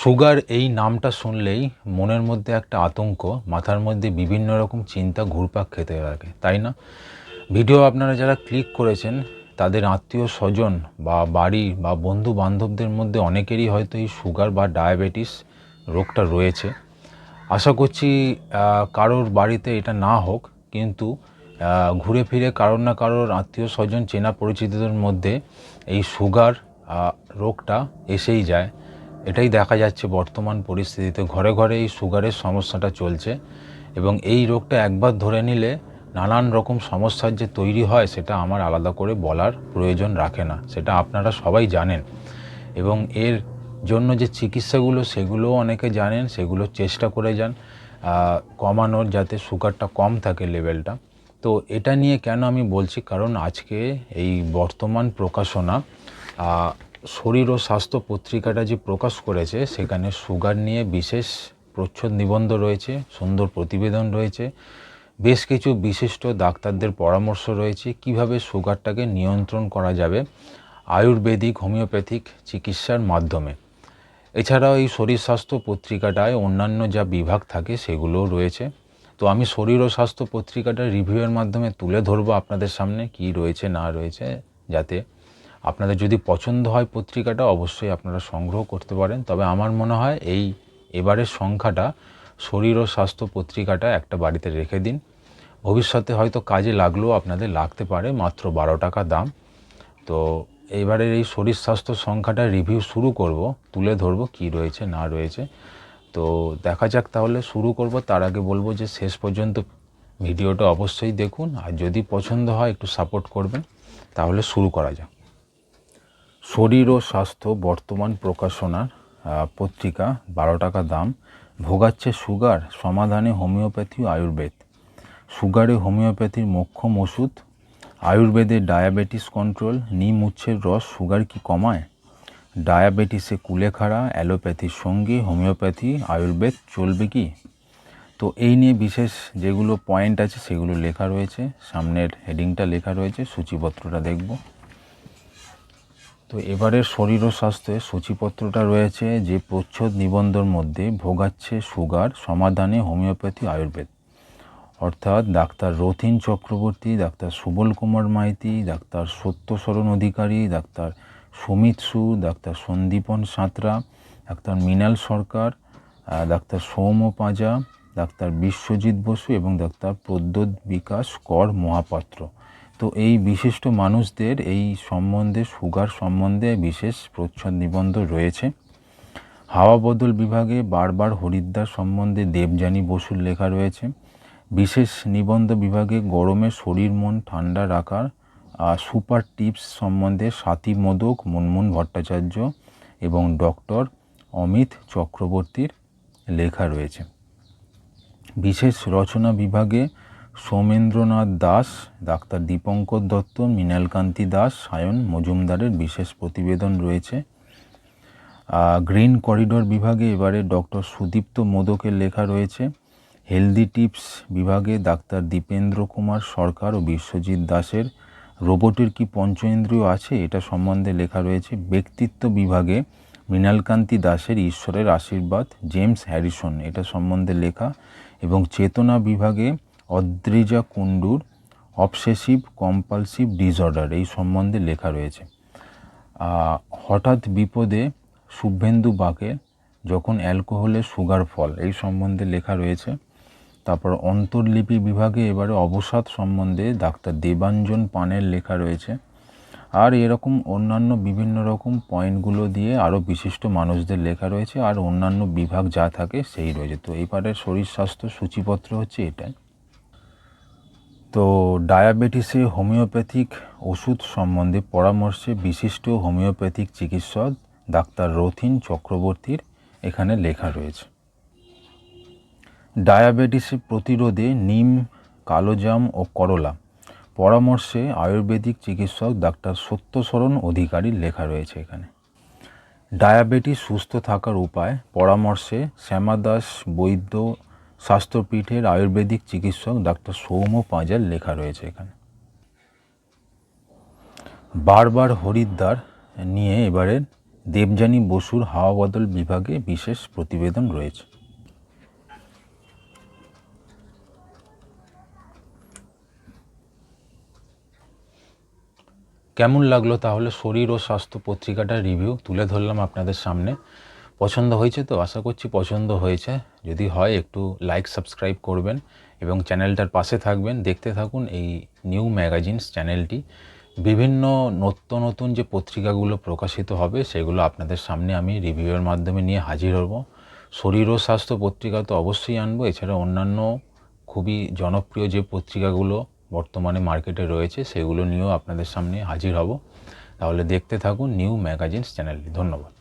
Sugar এই নামটা শুনলেই মনের মধ্যে একটা আতঙ্ক, মাথার মধ্যে বিভিন্ন রকম চিন্তা ঘুরপাক খেতে থাকে তাই না? ভিডিও আপনারা যারা ক্লিক করেছেন, তাদের আত্মীয় স্বজন বা বাড়ি বা বন্ধু বান্ধবদের মধ্যে অনেকেরই হয়তো এই সুগার বা ডায়াবেটিস রোগটা রয়েছে। আশা করছি কারোর বাড়িতে এটা না হোক, কিন্তু ঘুরে ফিরে কারোর না কারোর আত্মীয় স্বজন চেনা পরিচিতদের মধ্যে এই সুগার রোগটা এসেই যায়। এটাই দেখা যাচ্ছে বর্তমান পরিস্থিতিতে ঘরে ঘরে এই সুগারের সমস্যাটা চলছে এবং এই রোগটা একবার ধরে নিলে নানান রকম সমস্যার যে তৈরি হয় সেটা আমার আলাদা করে বলার প্রয়োজন রাখে না, সেটা আপনারা সবাই জানেন। এবং এর জন্য যে চিকিৎসাগুলো সেগুলোও অনেকে জানেন, সেগুলো চেষ্টা করে যান কমানোর যাতে সুগারটা কম থাকে লেভেলটা। তো এটা নিয়ে কেন আমি বলছি? কারণ আজকে এই বর্তমান প্রকাশনা শরীর ও স্বাস্থ্য পত্রিকাটা যে প্রকাশ করেছে, সেখানে সুগার নিয়ে বিশেষ প্রচ্ছদ নিবন্ধ রয়েছে, সুন্দর প্রতিবেদন রয়েছে, বেশ কিছু বিশিষ্ট ডাক্তারদের পরামর্শ রয়েছে কীভাবে সুগারটাকে নিয়ন্ত্রণ করা যাবে আয়ুর্বেদিক, হোমিওপ্যাথিক চিকিৎসার মাধ্যমে। এছাড়াও এই শরীর স্বাস্থ্য পত্রিকাটায় অন্যান্য যা বিভাগ থাকে, সেগুলোও রয়েছে। তো আমি শরীর ও স্বাস্থ্য পত্রিকাটা রিভিউয়ের মাধ্যমে তুলে ধরবো আপনাদের সামনে, কি রয়েছে, না রয়েছে, যাতে আপনাদের যদি পছন্দ হয় পত্রিকাটা, অবশ্যই আপনারা সংগ্রহ করতে পারেন। তবে আমার মনে হয় এই এবারের সংখ্যাটা, শরীর ও স্বাস্থ্য পত্রিকাটা একটা বাড়িতে রেখে দিন। ভবিষ্যতে হয়তো কাজে লাগলেও আপনাদের লাগতে পারে, মাত্র বারো টাকা দাম। তো এইবারের এই শরীর স্বাস্থ্য সংখ্যাটা রিভিউ শুরু করব, তুলে ধরবো কি রয়েছে, না রয়েছে। তো দেখা যাক তাহলে শুরু করব। তার আগে বলব যে শেষ পর্যন্ত ভিডিওটা অবশ্যই দেখুন। আর যদি পছন্দ হয় একটু সাপোর্ট করবেন, তাহলে শুরু করা যাক। শরীর ও স্বাস্থ্য বর্তমান প্রকাশনার পত্রিকা, বারো টাকা দাম, ভোগাচ্ছে সুগার, সমাধানে হোমিওপ্যাথি আয়ুর্বেদ। সুগারে হোমিওপ্যাথির মোক্ষম ওষুধ, আয়ুর্বেদে ডায়াবেটিস কন্ট্রোল, নিম উচ্ছের রস, সুগার কি কমায়? ডায়াবেটিসে কুলেখাড়া, অ্যালোপ্যাথির সঙ্গে, হোমিওপ্যাথি, আয়ুর্বেদ চলবে কি? তো এই নিয়ে বিশেষ যেগুলো পয়েন্ট আছে সেগুলো লেখা রয়েছে, সামনের হেডিংটা লেখা রয়েছে, সূচিপত্রটা দেখব। তো এবারের শরীর ও স্বাস্থ্যে সূচিপত্রটা রয়েছে যে প্রচ্ছদ নিবন্ধর মধ্যে ভোগাচ্ছে সুগার, সমাধানে হোমিওপ্যাথি, আয়ুর্বেদ। অর্থাৎ ডাক্তার রথিন চক্রবর্তী, ডাক্তার সুবল কুমার মাইতি, ডাক্তার সত্যশরণ অধিকারী, ডাক্তার সুমিত সু, doctor Sandipan Santra, doctor Mrinal Sarkar doctor সৌম পাঁজা, ডাক্তার বিশ্বজিৎ বসু এবং ডাক্তার প্রদ্যোৎ বিকাশ কর মহাপাত্র। তো এই বিশিষ্ট মানুষদের, এই সম্বন্ধে, সুগার সম্বন্ধে বিশেষ প্রচ্ছদ নিবন্ধ রয়েছে। হাওয়া বদল বিভাগে বারবার হরিদ্বার সম্বন্ধে দেবযানী বসুর লেখা রয়েছে। বিশেষ নিবন্ধ বিভাগে গরমে শরীর, মন ঠান্ডা রাখার সুপার টিপস সম্বন্ধে সাথী মোদক, মুনমুন ভট্টাচার্য এবং ডক্টর অমিত চক্রবর্তীর লেখা রয়েছে। বিশেষ রচনা বিভাগে সৌমেন্দ্রনাথ দাস, ডাক্তার দীপঙ্কর দত্ত, মৃণালকান্তি দাস, সায়ন মজুমদারের বিশেষ প্রতিবেদন রয়েছে। গ্রিন করিডোর বিভাগে এবারে ডক্টর সুদীপ্ত মোদকের লেখা রয়েছে, হেলদি টিপস বিভাগে ডাক্তার দীপেন্দ্র কুমার সরকার ও বিশ্বজিৎ দাসের রোবটের কি পঞ্চেন্দ্রিয় আছে এটা সম্বন্ধে লেখা রয়েছে। ব্যক্তিত্ব বিভাগে মৃণালকান্তি দাসের ঈশ্বরের আশীর্বাদ, জেমস হ্যারিসন এটা সম্বন্ধে লেখা এবং চেতনা বিভাগে অদ্রিজা কুন্ডুর অবসেসিভ কম্পালসিভ ডিসঅর্ডার এই সম্বন্ধে লেখা রয়েছে। হঠাৎ বিপদে শুভেন্দু বাকে যখন অ্যালকোহলের সুগার ফল এই সম্বন্ধে লেখা রয়েছে, তারপর অন্তর্লিপি বিভাগে এবারে অবসাদ সম্বন্ধে ডাক্তার দেবাঞ্জন পানের লেখা রয়েছে। আর এরকম অন্যান্য বিভিন্ন রকম পয়েন্টগুলো দিয়ে আরও বিশিষ্ট মানুষদের লেখা রয়েছে, আর অন্যান্য বিভাগ যা থাকে সেই রয়েছে। তো এবারের শরীর স্বাস্থ্য সূচিপত্র হচ্ছে এটাই। তো ডায়াবেটিসে হোমিওপ্যাথিক ওষুধ সম্বন্ধে পরামর্শে বিশিষ্ট হোমিওপ্যাথিক চিকিৎসক ডাক্তার রথিন চক্রবর্তীর এখানে লেখা রয়েছে। ডায়াবেটিসে প্রতিরোধে নিম, কালোজাম ও করলা। পরামর্শে আয়ুর্বেদিক চিকিৎসক ডাক্তার সত্যশরণ অধিকারীর লেখা রয়েছে এখানে। ডায়াবেটিস সুস্থ থাকার উপায় পরামর্শে শ্যামাদাস বৈদ্য স্বাস্থ্যপীঠের আয়ুর্বেদিক চিকিৎসক ডাক্তার সৌম পাঁজার লেখা রয়েছে এখানে। বারবার হরিদ্বার নিয়ে এবারে দেবযানী বসুর হাওয়া বদল বিভাগে বিশেষ প্রতিবেদন রয়েছে। কেমন লাগল তাহলে শরীর ও স্বাস্থ্য পত্রিকাটার রিভিউ তুলে ধরলাম আপনাদের সামনে। পছন্দ হয়েছে তো আশা করছি পছন্দ হয়েছে। যদি হয় একটু লাইক সাবস্ক্রাইব করবেন এবং চ্যানেলটার পাশে থাকবেন। দেখতে থাকুন এই নিউ ম্যাগাজিনস চ্যানেলটি। বিভিন্ন নতুন নতুন যে পত্রিকাগুলো প্রকাশিত হবে সেগুলো আপনাদের সামনে আমি রিভিউয়ের মাধ্যমে নিয়ে হাজির হব। শরীর ও স্বাস্থ্য পত্রিকা তো অবশ্যই আনব। এছাড়া অন্যান্য খুবই জনপ্রিয় যে পত্রিকাগুলো বর্তমানে মার্কেটে রয়েছে সেগুলো নিয়েও আপনাদের সামনে হাজির হব। তাহলে দেখতে থাকুন নিউ ম্যাগাজিনস চ্যানেলটি। ধন্যবাদ।